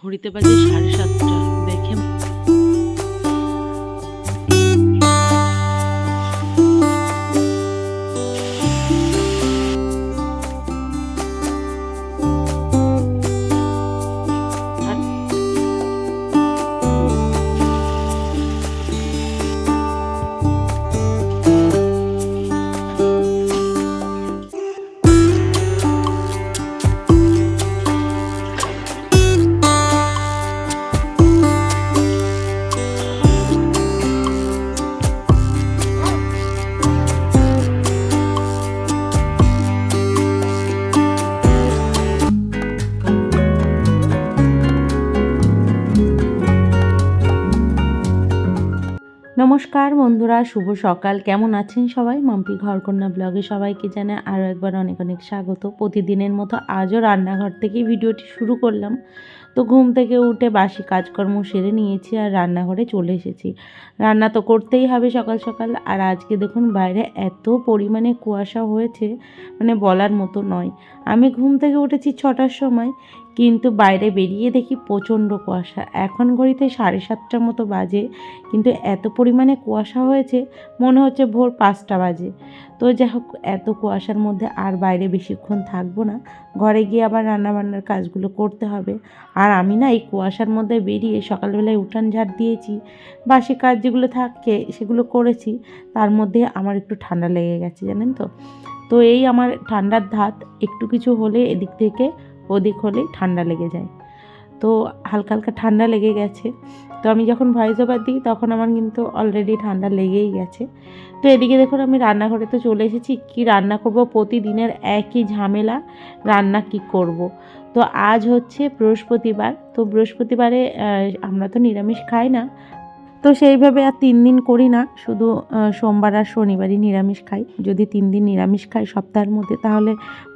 ঘড়িতে বাজে সাড়ে সাতটা। নমস্কার বন্ধুরা, শুভ সকাল। কেমন আছেন সবাই? মাম্পি ঘরকন্যা ব্লগে সবাইকে জানে আরও একবার অনেক অনেক স্বাগত। প্রতিদিনের মতো আজও রান্নাঘর থেকেই ভিডিওটি শুরু করলাম। তো ঘুম থেকে উঠে বাসি কাজকর্ম সেরে নিয়েছি আর রান্নাঘরে চলে এসেছি। রান্না তো করতেই হবে সকাল সকাল। আর আজকে দেখুন, বাইরে এত পরিমাণে কুয়াশা হয়েছে মানে বলার মতো নয়। আমি ঘুম থেকে উঠেছি ছটার সময়। কিন্তু বাইরে বেরিয়ে দেখি প্রচণ্ড কুয়াশা। এখন ঘড়িতে সাড়ে সাতটার মতো বাজে, কিন্তু এত পরিমাণে কুয়াশা হয়েছে, মনে হচ্ছে ভোর পাঁচটা বাজে। তো যাই হোক, এত কুয়াশার মধ্যে আর বাইরে বেশিক্ষণ থাকব না। ঘরে গিয়ে আবার রান্নাবান্নার কাজগুলো করতে হবে। আর আমি না এই কুয়াশার মধ্যে বেরিয়ে সকালবেলায় উঠান ঝাড় দিয়েছি বাসি কাজ যেগুলো থাকে, সেগুলো করেছি, তার মধ্যে আমার একটু ঠান্ডা লেগে গেছে, জানেন তো। তো এই আমার ঠান্ডার ধাত একটু কিছু হলে এদিক থেকে ওদিক হলেই ঠান্ডা লেগে যায়। তো হালকা হালকা ঠান্ডা লেগে গেছে। তো আমি যখন ভয়েস ওভার দিই, তখন আমার কিন্তু অলরেডি ঠান্ডা লেগেই গেছে। তো এদিকে দেখুন, আমি রান্নাঘরে তো চলে এসেছি। কি রান্না করব? প্রতিদিনের একই ঝামেলা, রান্না কি করব। তো আজ হচ্ছে বৃহস্পতিবার। তো বৃহস্পতিবারে আমরা তো নিরামিষ খাই না। তো সেইভাবে আর তিন দিন করি না, শুধু সোমবার আর শনিবারই নিরামিষ খাই। যদি তিন দিন নিরামিষ খাই সপ্তাহের মধ্যে, তাহলে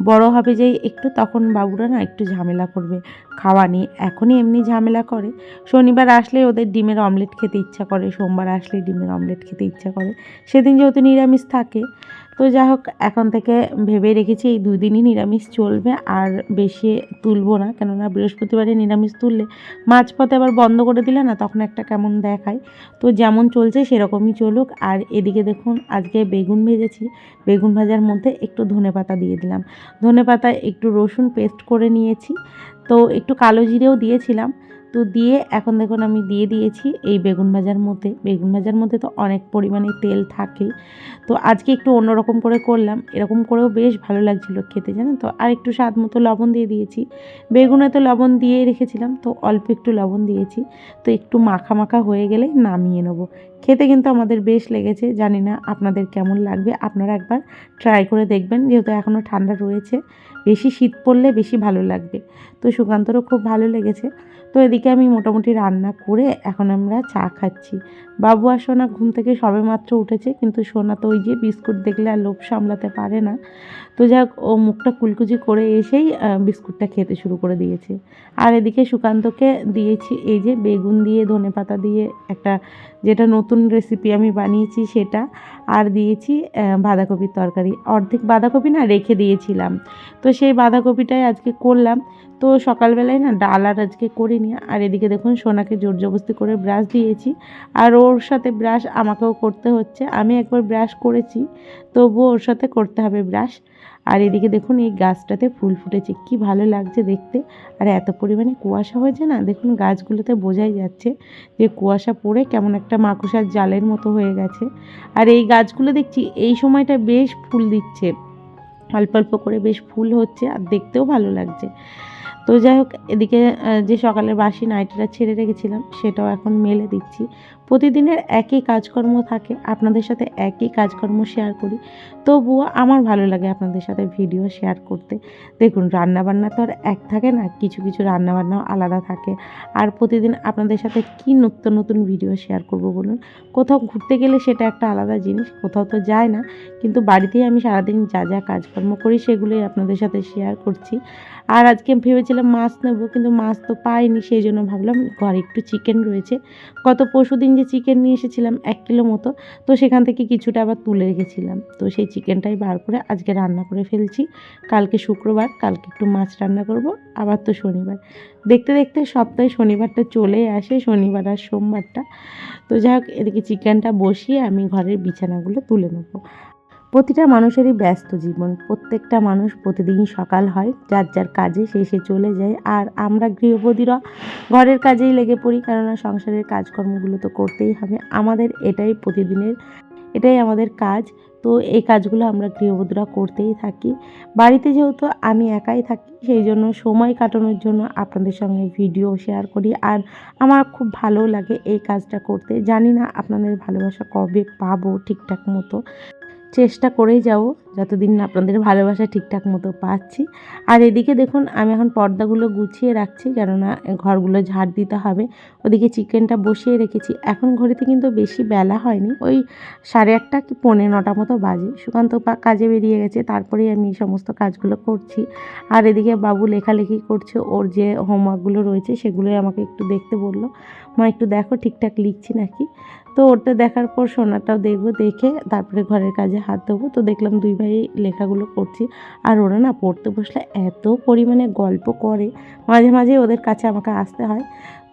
বড় হবে যে একটু তখন বাবুরা না একটু ঝামেলা করবে, খাওয়া নিয়ে। এখনই এমনি ঝামেলা করে। শনিবার আসলে ওদের ডিমের অমলেট খেতে ইচ্ছা করে, সোমবার আসলে ডিমের অমলেট খেতে ইচ্ছা করে। সেদিন যেহেতু নিরামিষ থাকে তো যাই হোক, এখন থেকে ভেবে রেখেছি এই দুই দিনই নিরামিষ চলবে আর বেশি তুলবো না। কেননা বৃহস্পতিবারে নিরামিষ তুললে মাঝপথে আবার বন্ধ করে দিলে না, তখন একটা কেমন দেখায়। তো যেমন চলছে সেরকমই চলুক। আর এদিকে দেখুন, আজকে বেগুন ভেজেছি। বেগুন ভাজার মধ্যে একটু ধনে পাতা দিয়ে দিলাম। ধনে পাতায় একটু রসুন পেস্ট করে নিয়েছি। তো একটু কালো জিরেও দিয়েছিলাম। তো দিয়ে এখন দেখুন আমি দিয়ে দিয়েছি এই বেগুন ভাজার মধ্যে। বেগুন ভাজার মধ্যে তো অনেক পরিমাণে তেল থাকেই তো আজকে একটু অন্যরকম করে করলাম। এরকম করেও বেশ ভালো লাগছিল খেতে, জানেন তো? আর একটু স্বাদ মতো লবণ দিয়ে দিয়েছি। বেগুনে তো লবণ দিয়ে রেখেছিলাম, তো অল্প একটু লবণ দিয়েছি। তো একটু মাখা মাখা হয়ে গেলে নামিয়ে নেব। খেতে কিন্তু আমাদের বেশ লেগেছে, জানি না আপনাদের কেমন লাগবে। আপনারা একবার ট্রাই করে দেখবেন, যেহেতু এখনও ঠান্ডা রয়েছে। বেশি শীত পড়লে বেশি ভালো লাগবে। তো সুকান্তরও খুব ভালো লেগেছে। তো এদিকে আমি মোটামুটি রান্না করে এখন আমরা চা খাচ্ছি। বাবু আর সোনা ঘুম থেকে সবে মাত্র উঠেছে, কিন্তু সোনা তো ওই যে বিস্কুট দেখলে আর লোভ সামলাতে পারে না। তো যাক, ও মুখটা কুলকুচি করে এসেই বিস্কুটটা খেতে শুরু করে দিয়েছে। আর এদিকে সুকান্তকে দিয়েছি এই যে বেগুন দিয়ে, ধনে পাতা দিয়ে একটা যেটা নতুন রেসিপি আমি বানিয়েছি সেটা। আর দিয়েছি বাঁধাকপির তরকারি। অর্ধেক বাঁধাকপি না রেখে দিয়েছিলাম। তো সেই বাঁধাকপিটাই আজকে করলাম। তো সকালবেলায় না ডাল আর আজকে করিনি। আর এদিকে দেখুন, সোনাকে জোর জবস্তি করে ব্রাশ দিয়েছি। আর ওর সাথে ব্রাশ আমাকেও করতে হচ্ছে। আমি একবার ব্রাশ করেছি, তবুও ওর সাথে করতে হবে ব্রাশ আর এদিকে দেখুন এই গাছটাতে ফুল ফুটেছে, কি ভালো লাগছে দেখতে। আর এত পরিমাণে কুয়াশা হয়েছে না? দেখুন গাছগুলোতে বোঝাই যাচ্ছে যে কুয়াশা পড়ে কেমন একটা মাকুসার জালের মতো হয়ে গেছে। আর এই গাছগুলো দেখছি এই সময়টা বেশ ফুল দিচ্ছে। অল্প অল্প করে বেশ ফুল হচ্ছে আর দেখতেও ভালো লাগছে। তো যাই হোক, এদিকে যে সকালের বাসি নাইটিটা ছেড়ে রেখেছিলাম সেটাও এখন মেলে দিচ্ছি। প্রতিদিনের একই কাজকর্ম থাকে, আপনাদের সাথে একই কাজকর্ম শেয়ার করি। তবুও আমার ভালো লাগে আপনাদের সাথে ভিডিও শেয়ার করতে। দেখুন, রান্নাবান্না তো আর এক থাকে না, কিছু কিছু রান্নাবান্নাও আলাদা থাকে। আর প্রতিদিন আপনাদের সাথে কি নতুন নতুন ভিডিও শেয়ার করব বলুন? কোথাও ঘুরতে গেলে সেটা একটা আলাদা জিনিস, কোথাও তো যায় না। কিন্তু বাড়িতেই আমি সারাদিন যা যা কাজকর্ম করি সেগুলোই আপনাদের সাথে শেয়ার করছি। আর আজকে ভেবেছিলাম মাছ নেব, কিন্তু মাছ তো পাইনি, সেই জন্য ভাবলাম ঘরে একটু চিকেন রয়েছে। গত পরশু দিন যে চিকেন নিয়ে এসেছিলাম এক কিলো মতো, তো সেখান থেকে কিছুটা আবার তুলে রেখেছিলাম। তো সেই চিকেনটাই বার করে আজকে রান্না করে ফেলছি। কালকে শুক্রবার, কালকে একটু মাছ রান্না করব, আবার তো শনিবার। দেখতে দেখতে সপ্তাহে শনিবারটা চলে আসে, শনিবার আর সোমবারটা। তো যাই হোক, এদিকে চিকেনটা বসিয়ে আমি ঘরের বিছানাগুলো তুলে নেব। প্রতিটা মানুষেরই ব্যস্ত জীবন। প্রত্যেকটা মানুষ প্রতিদিনই সকাল হয়, যার যার কাজে সে চলে যায়। আর আমরা গৃহবধূরা ঘরের কাজেই লেগে পড়ি, কেননা সংসারের কাজকর্মগুলো তো করতেই হবে। আমাদের এটাই প্রতিদিনের, এটাই আমাদের কাজ। তো এই কাজগুলো আমরা গৃহবধূরা করতেই থাকি। বাড়িতে যেহেতু আমি একাই থাকি, সেই জন্য সময় কাটানোর জন্য আপনাদের সঙ্গে ভিডিও শেয়ার করি। আর আমার খুব ভালো লাগে এই কাজটা করতে। জানি না আপনাদের ভালোবাসা কবে পাবো ঠিকঠাক মতো। চেষ্টা করেই যাব, যতদিন না আপনাদের ভালোবাসা ঠিকঠাক মতো পাচ্ছি। আর এদিকে দেখুন, আমি এখন পর্দাগুলো গুছিয়ে রাখছি, কেননা ঘরগুলো ঝাড় দিতে হবে। ওদিকে চিকেনটা বসিয়ে রেখেছি। এখন ঘড়িতে কিন্তু বেশি বেলা হয়নি, ওই সাড়ে আটটা কি পৌনে নটা মতো বাজে। সুকান্ত কাজে বেরিয়ে গেছে, তারপরেই আমি এই সমস্ত কাজগুলো করছি। আর এদিকে বাবু লেখালেখি করছে, ওর যে হোমওয়ার্কগুলো রয়েছে, সেগুলোই আমাকে একটু দেখতে বলল। মা একটু দেখো, ঠিকঠাক লিখছি নাকি? তো ওটা দেখার পর সোনাটাও দেখব, দেখে তারপরে ঘরের কাজে হাত দেবো তো দেখলাম দুই ভাই লেখাগুলো করছি। আর ওরা না পড়তে বসলে এত পরিমাণে গল্প করে। মাঝে মাঝে ওদের কাছে আমাকে আসতে হয়।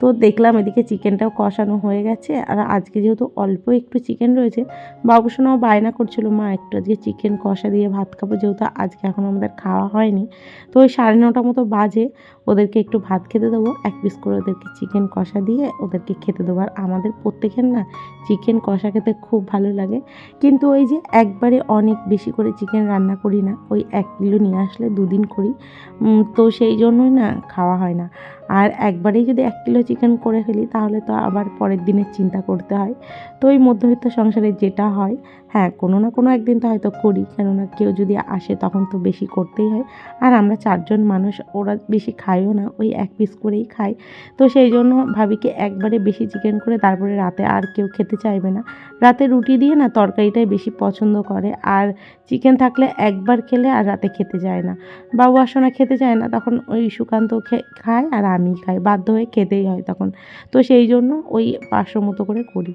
তো দেখলাম এদিকে চিকেনটাও কষানো হয়ে গেছে। আর আজকে যেহেতু অল্প একটু চিকেন রয়েছে, বাবুসোনাও বায়না করছিল, মা, একটু আজকে চিকেন কষা দিয়ে ভাত খাব, যেহেতু আজকে এখন আমাদের খাওয়া হয়নি। তো ওই সাড়ে নটা মতো বাজে, ওদেরকে একটু ভাত খেতে দেবো, এক পিস করে ওদেরকে চিকেন কষা দিয়ে ওদেরকে খেতে দেবো। আর আমাদের প্রত্যেকের না চিকেন কষা খেতে খুব ভালো লাগে। কিন্তু ওই যে একবারে অনেক বেশি করে চিকেন রান্না করি না, ওই এক কিলো নিয়ে আসলে দুদিন করি। তো সেই জন্যই না খাওয়া হয় না। আর একবারেই যদি এক কিলো চিকেন করে ফেলি, তাহলে তো আবার পরের দিনের চিন্তা করতে হয়। তো ওই মধ্যবিত্ত সংসারে যেটা হয় হ্যাঁ কোনো না কোনো একদিন তো হয়তো করি, কেননা কেউ যদি আসে তখন তো বেশি করতেই হয়। আর আমরা চারজন মানুষ, ওরা বেশি খায়ও না, ওই এক পিস করেই খায়। তো সেই জন্য ভাবি কি একবারে বেশি চিকেন করে তারপরে রাতে আর কেউ খেতে চাইবে না। রাতে রুটি দিয়ে না তরকারিটাই বেশি পছন্দ করে, আর চিকেন থাকলে একবার খেলে আর রাতে খেতে যায় না। বাবু আসনা খেতে চায় না, তখন ওই সুকান্ত খায় আর খাই, বাধ্য হয়ে খেতেই হয় তখন। তো সেই জন্য ওই পাঁচশো মতো করে করি।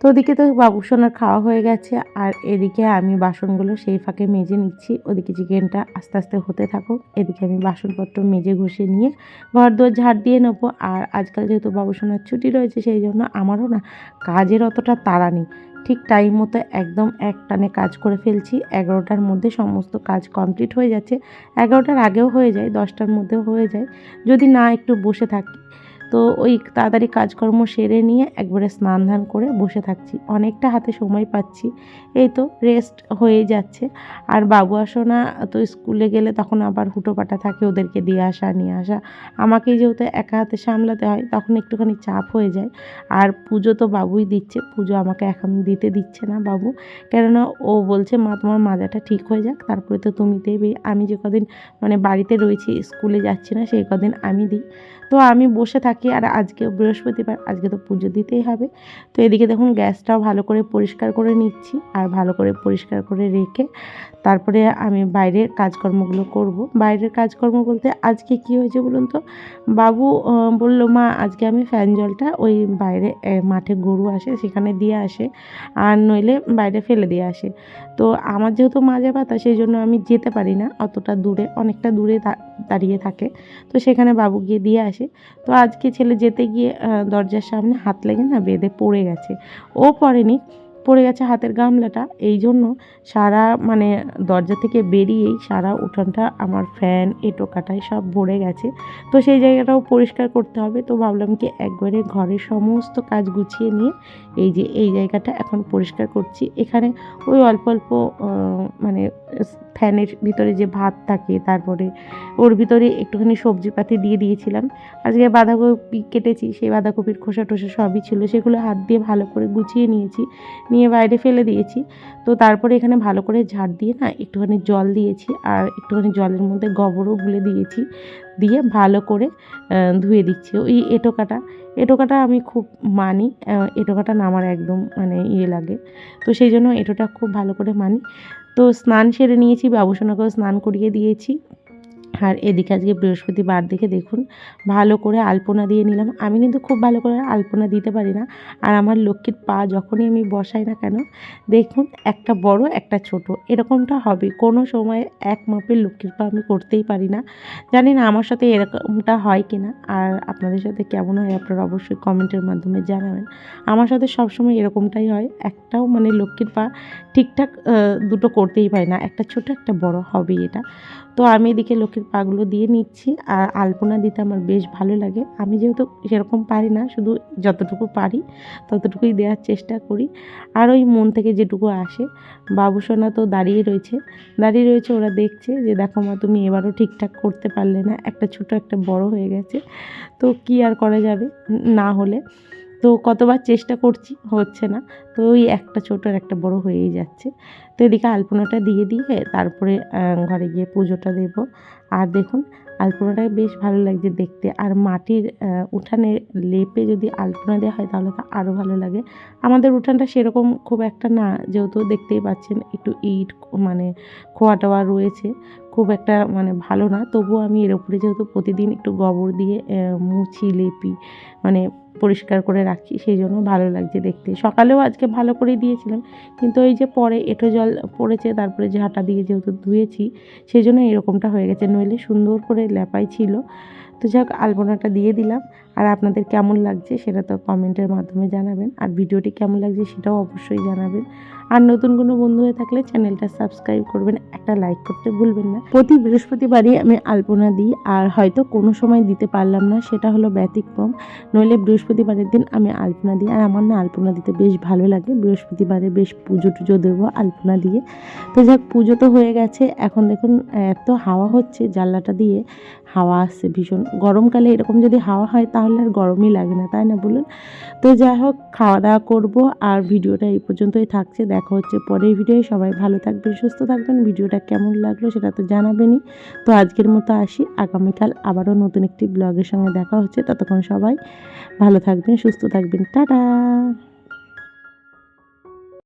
তো ওদিকে তো বাবুসোনার খাওয়া হয়ে গেছে, আর এদিকে আমি বাসনগুলো সেই ফাঁকে মেজে নিচ্ছি। ওদিকে চিকেনটা আস্তে আস্তে হতে থাকুক, এদিকে আমি বাসনপত্র মেজে ঘষে নিয়ে ঘর দোর ঝাড় দিয়ে নেব। আর আজকাল যেহেতু বাবুসোনার ছুটি রয়েছে, সেই জন্য আমারও না কাজের অতটা তাড়া নেই। ঠিক টাইম মতো একদম এক টানে কাজ করে ফেলছি। এগারোটার মধ্যে সমস্ত কাজ কমপ্লিট হয়ে যাচ্ছে। এগারোটার আগেও হয়ে যায়, দশটার মধ্যেও হয়ে যায়। যদি না একটু বসে থাকি তো ওই তাড়াতাড়ি কাজকর্ম সেরে নিয়ে একবারে স্নান ধান করে বসে থাকছি। অনেকটা হাতে সময় পাচ্ছি। এই তো রেস্ট হয়ে যাচ্ছে। আর বাবু আসো না, তো স্কুলে গেলে তখন আবার হুটোপাটা থাকে ওদেরকে দিয়ে আসা, নিয়ে আসা। আমাকেই যেহেতু একা হাতে সামলাতে হয়, তখন একটুখানি চাপ হয়ে যায়। আর পুজো তো বাবুই দিচ্ছে, পুজো আমাকে এখন দিতে দিচ্ছে না বাবু। কেননা ও বলছে, মা, তোমার মাজাটা ঠিক হয়ে যাক, তারপরে তো তুমি দেবে। আমি যে কদিন মানে বাড়িতে রয়েছি, স্কুলে যাচ্ছি না সেই কদিন আমি দিই। তো আমি বসে থাকি আর আজকে বৃহস্পতিবার, আজকে তো পুজো দিতেই হবে। তো এদিকে দেখুন গ্যাসটাও ভালো করে পরিষ্কার করে নিচ্ছি আর ভালো করে পরিষ্কার করে রেখে তারপরে আমি বাইরের কাজকর্মগুলো করব। বাইরের কাজকর্ম বলতে আজকে কি হয়েছে বলুন তো? বাবু বলল, মা, আজকে আমি ফ্যান জলটা ওই বাইরে মাঠে গরু আসে সেখানে দিয়ে আসে আর নইলে বাইরে ফেলে দিয়ে আসে। তো আমার যেহেতু মাজা পাতা, সেই জন্য আমি যেতে পারি না। অতটা দূরে, অনেকটা দূরে দাঁড়িয়ে থাকে। তো সেখানে বাবু গিয়ে দিয়ে আসে। তো আজকে ছেলে যেতে গিয়ে দরজার সামনে হাত লেগে না বেঁধে পড়ে গেছে। ও পড়েনি। পড়ে গেছে হাতের গামলাটা। এই জন্য সারা মানে দরজা থেকে বেরিয়েই সারা উঠোনটা আমার ফ্যান, এটো কাটায় সব ভরে গেছে। তো সেই জায়গাটাও পরিষ্কার করতে হবে। তো ভাবলাম কি একবারে ঘরের সমস্ত কাজ গুছিয়ে নিয়ে এই যে এই জায়গাটা এখন পরিষ্কার করছি। এখানে ওই অল্প অল্প মানে ফ্যানের ভিতরে যে ভাত থাকে, তারপরে ওর ভিতরে একটুখানি সবজিপাতি দিয়ে দিয়েছিলাম। আজকে বাঁধাকপি কেটেছি, সেই বাঁধাকপির খোসা টোসা সবই ছিল। সেগুলো হাত দিয়ে ভালো করে গুছিয়ে নিয়েছি। নিয়ে বাইরে ফেলে দিয়েছি। তো তারপরে এখানে ভালো করে ঝাড় দিয়ে না একটুখানি জল দিয়েছি আর একটুখানি জলের মধ্যে গোবরও গুলে দিয়েছি। দিয়ে ভালো করে ধুয়ে দিচ্ছি। ওই এটোকাটা এটোকাটা আমি খুব মানি এটোকাটা না আমার একদম মানে ইয়ে লাগে। তো সেই জন্য এটোটা খুব ভালো করে মানি। তো স্নান সেরে নিয়েছি, বাবুসোনাকেও স্নান করিয়ে দিয়েছি। আর এদিকে আজকে বৃহস্পতিবার, দেখে দেখুন, ভালো করে আলপনা দিয়ে নিলাম। আমি কিন্তু খুব ভালো করে আলপনা দিতে পারি না। আর আমার লক্ষ্মীর পা যখনই আমি বসাই না কেন, দেখুন, একটা বড়, একটা ছোট। এরকমটা হবে। কোনো সময় এক মাপের লক্ষ্মীর পা আমি করতেই পারি না। জানি না আমার সাথে এরকমটা হয় কি না আর আপনাদের সাথে কেমন হয়, আপনারা অবশ্যই কমেন্টের মাধ্যমে জানাবেন। আমার সাথে সবসময় এরকমটাই হয়। একটাও মানে লক্ষ্মীর পা ঠিকঠাক দুটো করতেই পারি না। একটা ছোট, একটা বড় হবে এটা। তো আমি এদিকে লক্ষ্মীর পাগুলো দিয়ে নিচ্ছি আর আলপনা দিতে আমার বেশ ভালো লাগে। আমি যেহেতু সেরকম পারি না, শুধু যতটুকু পারি ততটুকুই দেওয়ার চেষ্টা করি। আর ওই মন থেকে যেটুকু আসে বাবুসোনা তো দাঁড়িয়ে রয়েছে। দাঁড়িয়ে রয়েছে, ওরা দেখছে যে, দেখো মা, তুমি এবারও ঠিকঠাক করতে পারলে না। একটা ছোট, একটা বড় হয়ে গেছে। তো কি আর করা যাবে? না হলে তো কতবার চেষ্টা করছি, হচ্ছে না। তো ওই একটা ছোট আর একটা বড় হয়েই যাচ্ছে। তো এদিকে আলপনাটা দিয়ে দিয়ে তারপরে ঘরে গিয়ে পুজোটা দেব। আর দেখুন, আলপনাটা বেশ ভালো লাগছে দেখতে। আর মাটির উঠানে লেপে যদি আলপনা দেওয়া হয় তাহলে তো আরও ভালো লাগে। আমাদের উঠানটা সেরকম খুব একটা না, যেহেতু দেখতেই পাচ্ছেন একটু ইট মানে খোয়া টোয়া রয়েছে। খুব একটা মানে ভালো না। তবুও আমি এর উপরে যেহেতু প্রতিদিন একটু গোবর দিয়ে মুছি, লেপি মানে পরিষ্কার করে রাখি, সেই জন্য ভালো লাগছে দেখতে। সকালেও আজকে ভালো করে দিয়েছিলাম, কিন্তু ওই যে পরে এঁটো জল পড়েছে, তারপরে ঝাঁটা দিয়ে যেহেতু ধুয়েছি, সেই জন্য এরকমটা হয়ে গেছে। নইলে সুন্দর করে লেপাই ছিল। তো যাক, আলপনাটা দিয়ে দিলাম। আর আপনাদের কেমন লাগছে সেটা তো কমেন্টের মাধ্যমে জানাবেন। আর ভিডিওটি কেমন লাগছে সেটাও অবশ্যই জানাবেন। আর নতুন কোনো বন্ধু হয়ে থাকলে চ্যানেলটা সাবস্ক্রাইব করবেন, একটা লাইক করতে ভুলবেন না। প্রতি বৃহস্পতিবারই আমি আলপনা দিই, আর হয়তো কোনো সময় দিতে পারলাম না, সেটা হলো ব্যতিক্রম। নইলে বৃহস্পতিবারের দিন আমি আলপনা দিই, আর আমার না আলপনা দিতে বেশ ভালো লাগে। বৃহস্পতিবারে বেশ পুজো টুজো দেবো আলপনা দিয়ে। তো যাক, পুজো তো হয়ে গেছে। এখন দেখুন, এত হাওয়া হচ্ছে জানলাটা দিয়ে। হাওয়া আসছে, ভীষণ গরমকালে এরকম যদি হাওয়া হয় তাহলে আর গরমই লাগে না, তাই না বলুন? তো যাই হোক, খাওয়া দাওয়া করব আর ভিডিওটা এই পর্যন্তই থাকছে, দেখা হচ্ছে পরের ভিডিও সবাই ভালো থাকবেন, সুস্থ থাকবেন, ভিডিওটা কেমন লাগল সেটা তো জানাবেনই। তো আজকের মতো আসি, আগামীকাল আবারও নতুন একটি ব্লগের সঙ্গে দেখা হচ্ছে, ততক্ষণ সবাই ভালো থাকবেন, সুস্থ থাকবেন, টাটা!